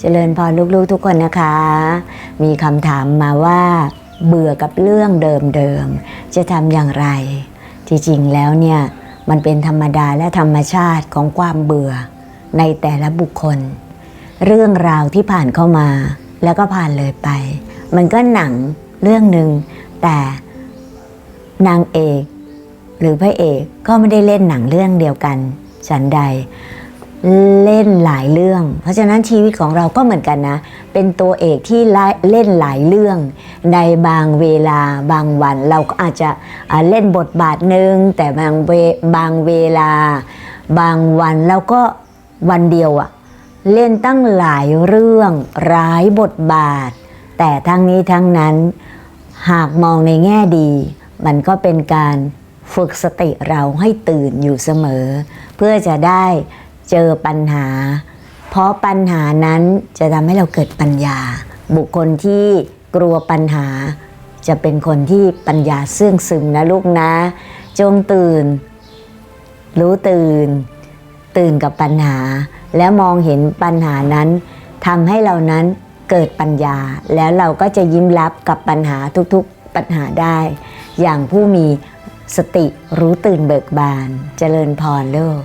เจริญพรลูกๆทุกคนนะคะ มีคำถามมาว่าเบื่อกับเรื่องเดิมๆ จะทำอย่างไร ที่จริงแล้วเนี่ยมันเป็นธรรมดาและธรรมชาติของความเบื่อในแต่ละบุคคล เรื่องราวที่ผ่านเข้ามาแล้วก็ผ่านเลยไป มันก็หนังเรื่องหนึ่งแต่นางเอก หรือพระเอกก็ไม่ได้เล่นหนังเรื่องเดียวกันฉันใด เล่นหลายเรื่อง เพราะฉะนั้นชีวิตของเราก็เหมือนกันนะ เป็นตัวเอกที่เล่นหลายเรื่อง ในบางเวลาบางวันเราก็อาจจะเล่นบทบาทหนึ่งแต่บางเวบางเวลา บางวันเราก็วันเดียวอะเล่นตั้งหลายเรื่องร้ายบทบาท แต่ทั้งนี้ทั้งนั้น หากมองในแง่ดี มันก็เป็นการฝึกสติเราให้ตื่นอยู่เสมอ เพื่อจะได้ เจอปัญหา เพราะปัญหานั้นจะทำให้เราเกิดปัญญา บุคคลที่กลัวปัญหา จะเป็นคนที่ปัญญาเสื่องซึมนะลูกนะ จงตื่น รู้ตื่น ตื่นกับปัญหา แล้วมองเห็นปัญหานั้นทำให้เรานั้นเกิดปัญญา แล้วเราก็จะยิ้มรับกับปัญหาทุกๆปัญหาได้ อย่างผู้มีสติรู้ตื่นเบิกบาน เจริญพรโลก